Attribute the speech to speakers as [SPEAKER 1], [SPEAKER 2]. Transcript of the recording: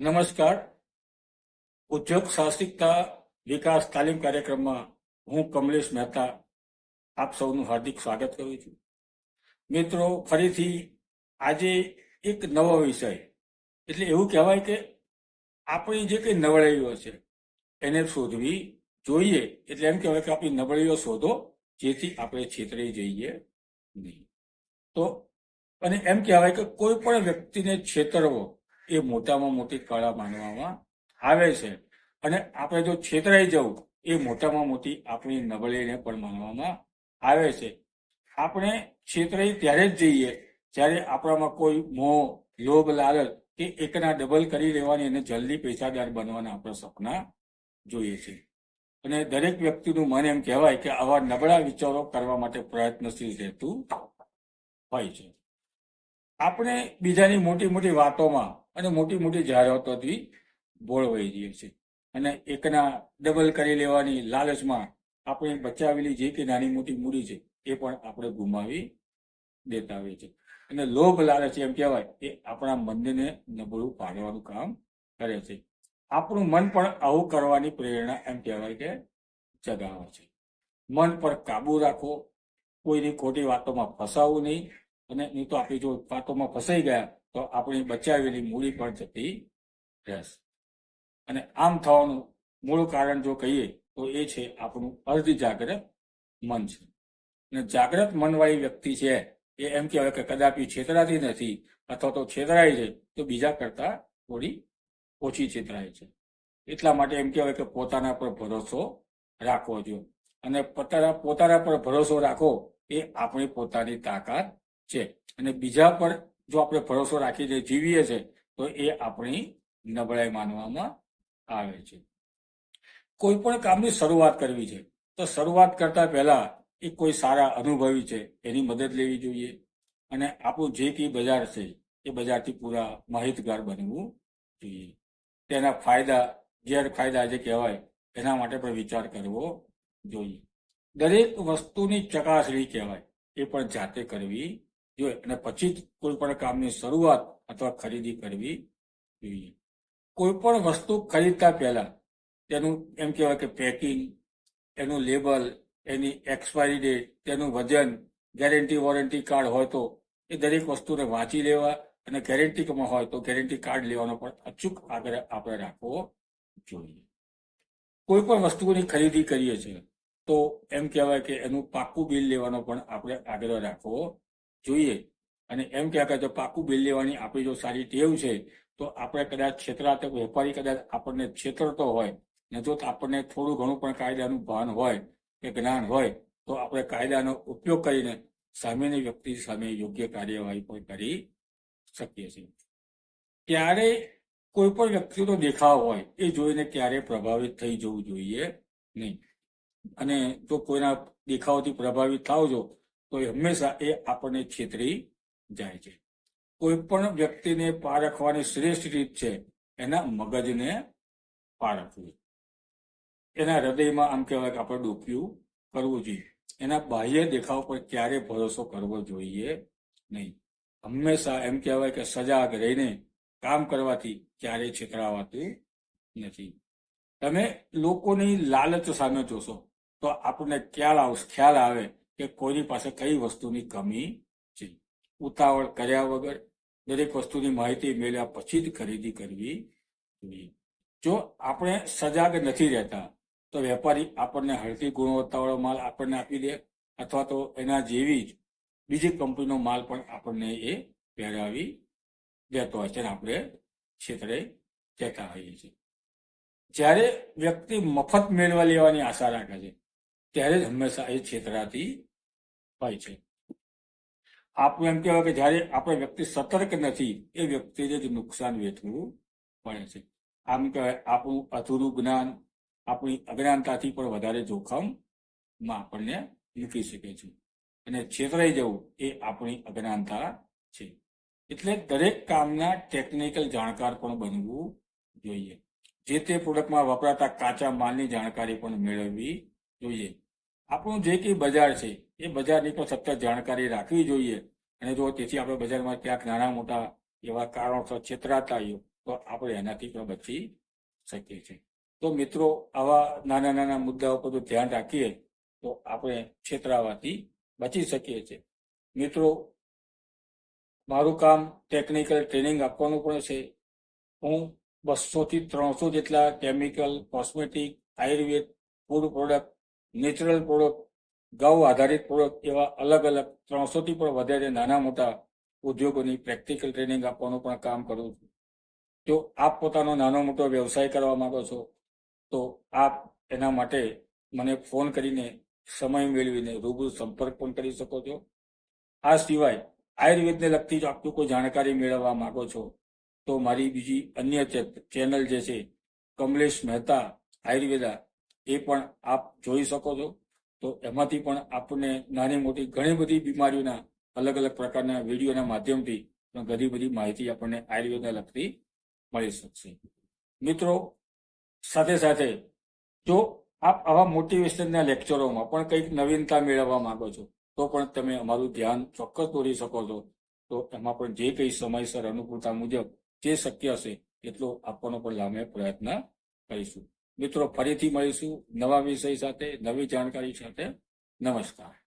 [SPEAKER 1] નમસ્કાર. ઉદ્યોગ સાહસિકતા વિકાસ તાલીમ કાર્યક્રમમાં હું કમલેશ મહેતા આપ સૌનું હાર્દિક સ્વાગત કરું છું. મિત્રો, ફરીથી આજે એક નવો વિષય. એટલે એવું કહેવાય કે આપણી જે કંઈ નબળાઈઓ છે, એને શોધવી જોઈએ. એટલે એમ કહેવાય કે આપણી નબળાઈઓ શોધો, જેથી આપણે છેતરાઈ જઈએ નહીં. તો, અને એમ કહેવાય કે કોઈ પણ વ્યક્તિને છેતરવો એ મોટામાં મોટી કળા માનવામાં આવે છે. અને આપણે જો છેતરાઈ જવું, એ મોટામાં મોટી આપણી નબળીને પણ માનવામાં આવે છે. આપણે છેતરાઈ ત્યારે જ જઈએ જ્યારે આપણામાં કોઈ મોહ, લોભ, લાલચ કે એકના ડબલ કરી લેવાની અને જલ્દી પૈસાદાર બનવાના આપણા સપના જોઈએ છે. અને દરેક વ્યક્તિનું મન એમ કહેવાય કે આવા નબળા વિચારો કરવા માટે પ્રયત્નશીલ રહેતું હોય છે. આપણે બીજાની મોટી મોટી વાતોમાં અને મોટી મોટી જાહેરાતોથી બોળવાઈ જઈએ છીએ અને એકના ડબલ કરી લેવાની લાલચમાં આપણે બચાવેલી જે કે નાની મોટી મૂડી છે, એ પણ આપણે ગુમાવી દેતા હોઈએ છીએ. અને લોભ લાલચ એમ કહેવાય, એ આપણા મનને નબળું પાડવાનું કામ કરે છે. આપણું મન પણ આવું કરવાની પ્રેરણા એમ કહેવાય કે જગાવે છે. મન પર કાબુ રાખો, કોઈની ખોટી વાતોમાં ફસાવવું નહીં અને નહીં તો આપણી જો વાતોમાં ફસાઈ ગયા, તો આપણી બચાવેલી મૂડી પણ જતી રહેશે. અને આમ થવાનું મૂળ કારણ જો કહીએ, તો એ છે આપણું અર્ધ જાગ્રત મન છે. અને જાગ્રત મનવાળી વ્યક્તિ છે, એ એમ કહેવાય કે કદાપી છેતરાતી નથી, અથવા તો છેતરાય છે, તો બીજા કરતા થોડી ઓછી છેતરાય છે. એટલા માટે એમ કહેવાય કે પોતાના પર ભરોસો રાખવો જોઈએ. અને પોતાના પોતાના પર ભરોસો રાખો, એ આપણી પોતાની તાકાત છે. અને બીજા પર જો આપણે ભરોસો રાખીએ જીવીએ છે, તો એ આપણી નબળાઈ માનવામાં આવે છે. કોઈ પણ કામની શરૂઆત કરવી છે, તો શરૂઆત કરતા પહેલા એ કોઈ સારા અનુભવી છે, એની મદદ લેવી જોઈએ. અને આપણું જે કઈ બજાર છે, એ બજારથી પૂરા માહિતગાર બનવું જોઈએ. તેના ફાયદા, ગેરફાયદા જે કહેવાય, એના માટે પણ વિચાર કરવો જોઈએ. દરેક વસ્તુની ચકાસણી કહેવાય, એ પણ જાતે કરવી જોઈએ અને પછી જ કોઈ પણ કામની શરૂઆત અથવા ખરીદી કરવી જોઈએ. કોઈ પણ વસ્તુ ખરીદતા પહેલા તેનું એમ કહેવાય કે પેકિંગ એનું લેબલ એની એક્સપાયરી ડેટ તેનું વજન ગેરંટી વોરંટી કાર્ડ હોય તો એ દરેક વસ્તુને વાંચી લેવા અને ગેરંટીમાં હોય તો ગેરંટી કાર્ડ લેવાનો પણ અચૂક આગ્રહ આપણે રાખવો જોઈએ. કોઈ પણ વસ્તુની ખરીદી કરીએ છીએ તો એમ કહેવાય કે એનું પાકું બિલ લેવાનો પણ આપણે આગ્રહ રાખવો જોઈએ. અને એમ કહેવા કે જો પાકું બિલ લેવાની આપણી જો સારી ટેવ છે, તો આપણે કદાચ છેતરાતો, વેપારી કદાચ આપણને છેતરતો હોય, ને જો આપણને થોડું ઘણું પણ કાયદાનું ભાન હોય કે જ્ઞાન હોય, તો આપણે કાયદાનો ઉપયોગ કરીને સામેની વ્યક્તિ સામે યોગ્ય કાર્યવાહી પણ કરી શકીએ છીએ. ત્યારે કોઈ પણ વ્યક્તિનો દેખાવ હોય, એ જોઈને ક્યારે પ્રભાવિત થઈ જવું જોઈએ નહીં. અને જો કોઈના દેખાવથી પ્રભાવિત થાવ છો તો એ હંમેશા એ આપણને છેતરી જાય છે. કોઈ પણ વ્યક્તિને પારખવાની શ્રેષ્ઠ રીત છે, એના મગજને પારખવું એના હૃદયમાં આમ કહેવાય કે આપણે ડોક્યું કરવું જોઈએ. એના બાહ્ય દેખાવ પર ક્યારે ભરોસો કરવો જોઈએ નહીં. હંમેશા એમ કહેવાય કે સજાગ રહીને કામ કરવાથી ક્યારેય છેતરાવાતું નથી. તમે લોકોની લાલચ સામે જોશો, તો આપણને ખ્યાલ આવશે ખ્યાલ આવે કે કોઈની પાસે કઈ વસ્તુની કમી છે. ઉતાવળ કર્યા વગર દરેક વસ્તુની માહિતી મેળવ્યા પછી જ ખરીદી કરવી જોઈએ. જો આપણે સજાગ નથી રહેતા, તો વેપારી આપણને હળતી ગુણવત્તાવાળો માલ આપણને આપી દે અથવા તો એના જેવી જ બીજી કંપનીનો માલ પણ આપણને એ પહેરાવી દેતો હોય છે આપણે ક્ષેત્રે જતા હોઈએ છીએ. જ્યારે વ્યક્તિ મફત મેળવા લેવાની આશા રાખે છે, ત્યારે જ હંમેશા એ છેતરાતી હોય છે. આપણું એમ કહેવાય કે જ્યારે આપણે વ્યક્તિ સતર્ક નથી, એ વ્યક્તિને જ નુકસાન વેઠવું પડે છે. આમ કહેવાય, આપણું અધૂરું જ્ઞાન, આપણી અજ્ઞાનતાથી પણ વધારે જોખમમાં આપણને મૂકી શકે છે. અને છેતરાઈ જવું એ આપણી અજ્ઞાનતા છે. એટલે દરેક કામના ટેકનિકલ જાણકાર પણ બનવું જોઈએ. જે તે પ્રોડક્ટમાં વપરાતા કાચા માલની જાણકારી પણ મેળવવી જોઈએ. આપણું જે કંઈ બજાર છે, એ બજારની પણ સતત જાણકારી રાખવી જોઈએ. અને જો તેથી આપણે બજારમાં ક્યાંક નાના મોટા એવા કારણોસર છેતરાતા હોઈએ, તો આપણે એનાથી પણ બચી શકીએ છીએ. તો મિત્રો, આવા નાના નાના મુદ્દાઓ પર ધ્યાન રાખીએ, તો આપણે છેતરાવાથી બચી શકીએ છીએ. મિત્રો, મારું કામ ટેકનિકલ ટ્રેનિંગ આપવાનું પણ છે. હું બસોથી ત્રણસો જેટલા chemical cosmetic Ayurveda food product natural product ગૌ આધારિત પ્રોડક્ટ એવા અલગ અલગ ત્રણસો થી પણ વધારે નાના મોટા ઉદ્યોગોની પ્રેક્ટિકલ ટ્રેનિંગ આપવાનું પણ કામ કરું છું. જો આપ પોતાનો નાનો મોટો વ્યવસાય કરવા માંગો છો, તો આપ એના માટે મને ફોન કરીને સમય મેળવીને રૂબરૂ સંપર્ક પણ કરી શકો છો. આ સિવાય આયુર્વેદને લગતી જો આપની કોઈ જાણકારી મેળવવા માંગો છો, તો મારી બીજી અન્ય ચેનલ જે છે, કમલેશ મહેતા આયુર્વેદા એ પણ આપ જોઈ શકો છો. તો એમાંથી પણ આપણને નાની મોટી ઘણી બધી બીમારીઓના અલગ અલગ પ્રકારના વિડીયોના માધ્યમથી ઘણી બધી માહિતી આપણને આયુર્વેદને લગતી મળી શકશે. મિત્રો, સાથે સાથે જો આપ આવા મોટિવેશનના લેક્ચરોમાં પણ કંઈક નવીનતા મેળવવા માંગો છો, તો પણ તમે અમારું ધ્યાન ચોક્કસ દોરી શકો છો. તો એમાં પણ જે કંઈ સમયસર અનુકૂળતા મુજબ જે શક્ય હશે, એટલો આપવાનો પણ લાંબે પ્રયત્ન કરીશું. મિત્રો ફરીથી મળીશું નવા વિષય સાથે નવી જાણકારી સાથે. નમસ્કાર.